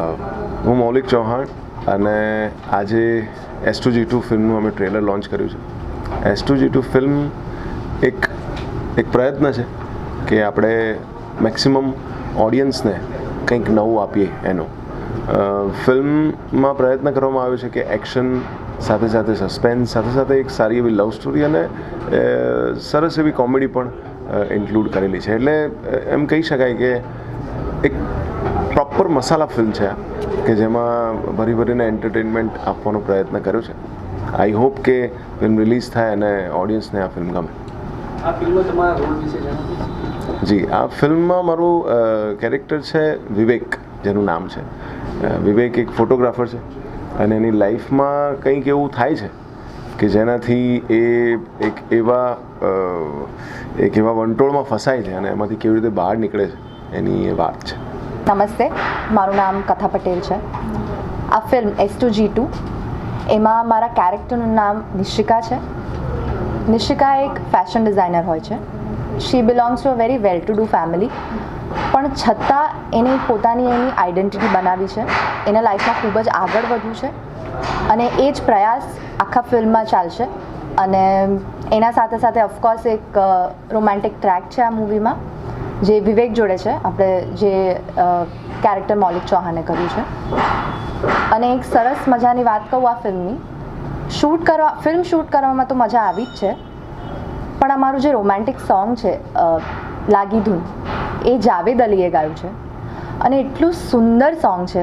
હું મૌલિક ચૌહાણ અને આજે એસ ટુ જી ટુ ફિલ્મનું અમે ટ્રેલર લોન્ચ કર્યું છે. S two G two film એક એક પ્રયત્ન છે કે આપણે મેક્સિમમ ઓડિયન્સને કંઈક નવું આપીએ એનો. ફિલ્મમાં પ્રયત્ન કરવામાં આવ્યો છે કે એક્શન, સાથે સાથે સસ્પેન્સ, સાથે સાથે એક સારી એવી લવ સ્ટોરી અને સરસ એવી કોમેડી પણ ઇન્ક્લુડ કરેલી છે. એટલે એમ કહી શકાય કે પ્રોપર મસાલા ફિલ્મ છે આ કે જેમાં ભરી ભરીને એન્ટરટેનમેન્ટ આપવાનો પ્રયત્ન કર્યો છે. આઈ હોપ કે ફિલ્મ રિલીઝ થાય અને ઓડિયન્સને આ ફિલ્મ ગમે. જી આ ફિલ્મમાં મારું કેરેક્ટર છે વિવેક જેનું નામ છે. વિવેક એક ફોટોગ્રાફર છે અને એની લાઈફમાં કંઈક એવું થાય છે કે જેનાથી એ એક એવા એક એવા વંટોળમાં ફસાય છે અને એમાંથી કેવી રીતે બહાર નીકળે છે એની એ વાત છે. નમસ્તે. મારું નામ કથા પટેલ છે. આ film S two G two એમાં મારા કેરેક્ટરનું નામ નિશિકા છે. નિશિકા એક ફેશન ડિઝાઇનર હોય છે. She belongs to a very well to do family પણ છતાં એને પોતાની એની આઈડેન્ટિટી બનાવી છે. એના લાઈફમાં ખૂબ જ આગળ વધ્યું છે. અને એ જ પ્રયાસ આખા ફિલ્મમાં ચાલશે. અને એના સાથે સાથે ઓફકોર્સ એક રોમેન્ટિક ટ્રેક છે આ મૂવીમાં જે વિવેક જોડે છે, આપણે જે કેરેક્ટર મૌલિક ચૌહાણે કર્યું છે. અને એક સરસ મજાની વાત કહું આ ફિલ્મની. શૂટ કરવા, ફિલ્મ શૂટ કરવામાં તો મજા આવી જ છે, પણ અમારું જે રોમેન્ટિક સોંગ છે લાગી ધૂન, એ જાવેદ અલીએ ગાયું છે. અને એટલું સુંદર સોંગ છે,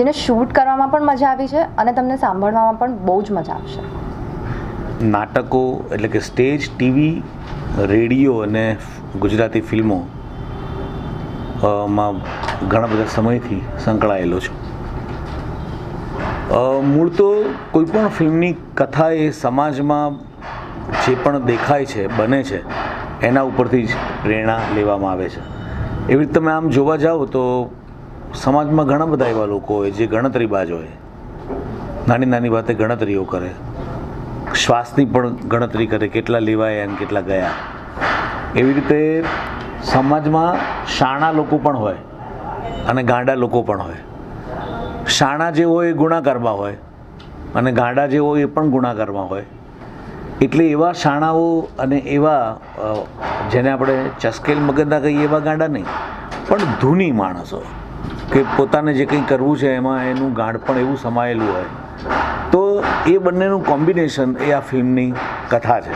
જેને શૂટ કરવામાં પણ મજા આવી છે અને તમને સાંભળવામાં પણ બહુ જ મજા આવશે. નાટકો એટલે કે સ્ટેજ, ટીવી, રેડિયો અને ગુજરાતી ફિલ્મો માં ઘણા બધા સમયથી સંકળાયેલો છું. મૂળ તો કોઈ પણ ફિલ્મની કથા એ સમાજમાં જે પણ દેખાય છે, બને છે, એના ઉપરથી જ પ્રેરણા લેવામાં આવે છે. એવી રીતે તમે આમ જોવા જાઓ તો સમાજમાં ઘણા બધા એવા લોકો હોય જે ગણતરીબાજ હોય. નાની નાની વાતે ગણતરીઓ કરે. શ્વાસની પણ ગણતરી કરે, કેટલા લેવાયા અને કેટલા ગયા. એવી રીતે સમાજમાં શાણા લોકો પણ હોય અને ગાંડા લોકો પણ હોય. શાણા જે હોય એ ગુણાકારમાં હોય અને ગાંડા જે હોય એ પણ ગુણાકારમાં હોય. એટલે એવા શાણાઓ અને એવા જેને આપણે ચસ્કેલ મગજના કહીએ એવા ગાંડા નહીં, પણ ધૂની માણસો કે પોતાને જે કંઈ કરવું છે એમાં એનું ગાંડ પણ એવું સમાયેલું હોય. તો એ બંનેનું કોમ્બિનેશન એ આ ફિલ્મની કથા છે.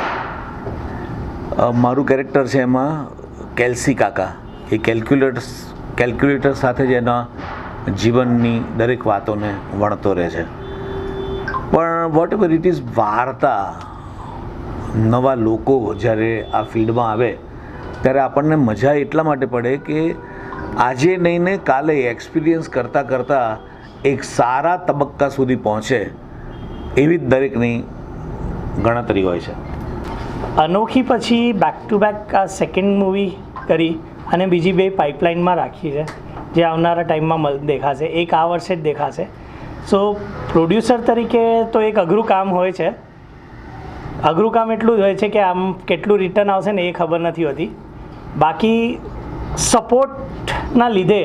મારું કેરેક્ટર છે એમાં કેલ્સી કાકા. એ કેલ્ક્યુલેટર્સ કેલ્ક્યુલેટર સાથે જ એના જીવનની દરેક વાતોને વણતો રહે છે. પણ વોટ એવર ઇટ ઇઝ વાર્તા નવા લોકો જ્યારે આ ફિલ્ડમાં આવે, ત્યારે આપણને મજા એટલા માટે પડે કે આજે નહીં ને કાલે એક્સપિરિયન્સ કરતાં કરતાં એક સારા તબક્કા સુધી પહોંચે એવી જ દરેકની ગણતરી હોય છે. અનોખી પછી બેક ટુ બેક આ સેકન્ડ મૂવી કરી અને બીજી બે પાઇપલાઇનમાં રાખી છે, જે આવનારા ટાઈમમાં દેખાશે. એક આ વર્ષે જ દેખાશે. સો પ્રોડ્યુસર તરીકે તો એક અઘરું કામ હોય છે. અઘરું કામ એટલું જ હોય છે કે આમ કેટલું રિટર્ન આવશે ને એ ખબર નથી હોતી. બાકી સપોર્ટના લીધે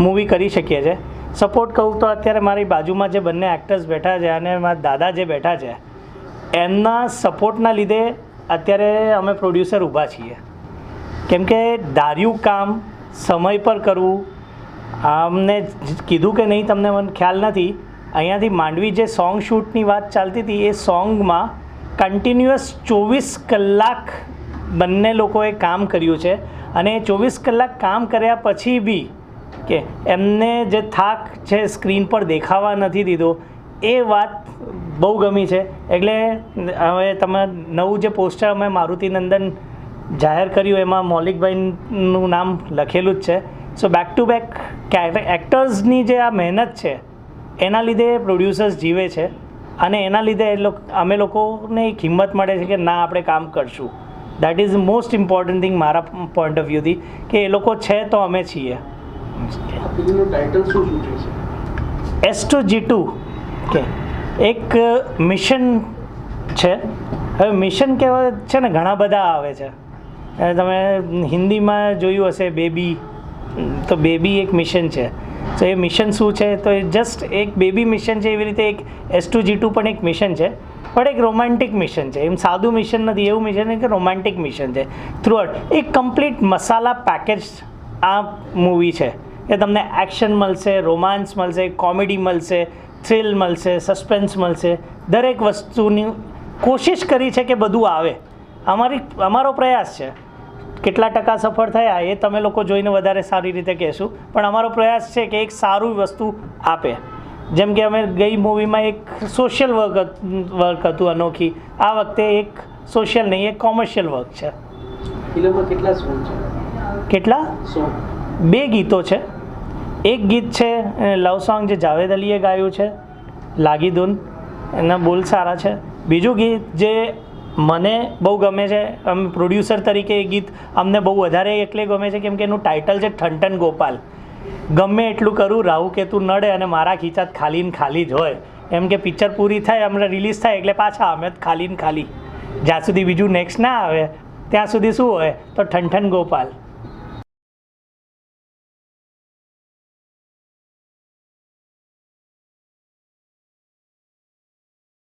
મૂવી કરી શકીએ છીએ સપોર્ટ કહું તો અત્યારે મારી બાજુમાં જે બંને એક્ટર્સ બેઠા છે અને મારા દાદા જે બેઠા છે, એમના સપોર્ટના લીધે અત્યારે અમે પ્રોડ્યુસર ઊભા છીએ. કેમ કે ધાર્યું કામ સમય પર કરવું અમને કીધું કે નહીં તમને મને ખ્યાલ નથી, અહીંયાથી માંડવી જે સોંગ શૂટની વાત ચાલતી હતી, એ સોંગમાં કન્ટિન્યુઅસ ચોવીસ કલાક બંને લોકોએ કામ કર્યું છે. અને એ ચોવીસ કલાક કામ કર્યા પછી બી કે એમને જે થાક છે સ્ક્રીન પર દેખાવા નથી દીધો એ વાત બહુ ગમી છે. એટલે હવે તમે નવું જે પોસ્ટર અમે મારુતિનંદન જાહેર કર્યું એમાં મૌલિકભાઈનું નામ લખેલું જ છે. સો બેક ટુ બેક એક્ટર્સની જે આ મહેનત છે એના લીધે પ્રોડ્યુસર્સ જીવે છે. અને એના લીધે એ લોકો અમે લોકોને એક હિંમત મળે છે કે ના આપણે કામ કરશું. That is most important thing મારા પોઈન્ટ ઓફ વ્યૂથી કે એ લોકો છે તો અમે છીએ. એસ ટુ જી ટુ કે એક મિશન છે. હવે મિશન કહેવા છે ને, ઘણા બધા આવે છે. તમે હિન્દીમાં જોયું હશે, બેબી. તો બેબી એક મિશન છે. તો એ મિશન શું છે? તો એ જસ્ટ એક બેબી મિશન છે, એવી રીતે એક એસ ટુ જી ટુ પણ એક મિશન છે. પણ એક રોમાન્ટિક મિશન છે. એમ સાદું મિશન નથી, એવું મિશન કે રોમાન્ટિક મિશન છે. થ્રુઆઉટ એક કમ્પ્લીટ મસાલા પેકેજ આ મૂવી છે. એ તમને એક્શન મળશે રોમાન્સ મળશે કોમેડી મળશે. થ્રિલ મળશે સસ્પેન્સ મળશે. દરેક વસ્તુની કોશિશ કરી છે કે બધું આવે. અમારી અમારો પ્રયાસ છે. કેટલા ટકા સફળ થયા એ તમે લોકો જોઈને વધારે સારી રીતે કહેશું. પણ અમારો પ્રયાસ છે કે એક સારું વસ્તુ આપે. જેમ કે અમે ગઈ મૂવીમાં એક સોશિયલ વર્ક વર્ક હતું અનોખી. આ વખતે એક સોશિયલ નહીં એક કોમર્શિયલ વર્ક છે. કેટલા કેટલા? બે ગીતો છે. એક ગીત છે લવ સોંગ જે જાવેદ અલીએ ગાયું છે લાગી ધૂન એના બોલ સારા છે. બીજું ગીત જે મને બહુ ગમે છે, આમ પ્રોડ્યુસર તરીકે એ ગીત અમને બહુ વધારે એટલે ગમે છે કેમ કે એનું ટાઇટલ છે ઠંઠન ગોપાલ. ગમે એટલું કરું, રાહુ કે તું નડે અને મારા ખીચાત ખાલી ને ખાલી જ હોય. એમ કે પિક્ચર પૂરી થાય અમને રિલીઝ થાય એટલે પાછા અમે ખાલી ને ખાલી. જ્યાં સુધી બીજું નેક્સ્ટ ના આવે, ત્યાં સુધી શું હોય? તો ઠંઠન ગોપાલ.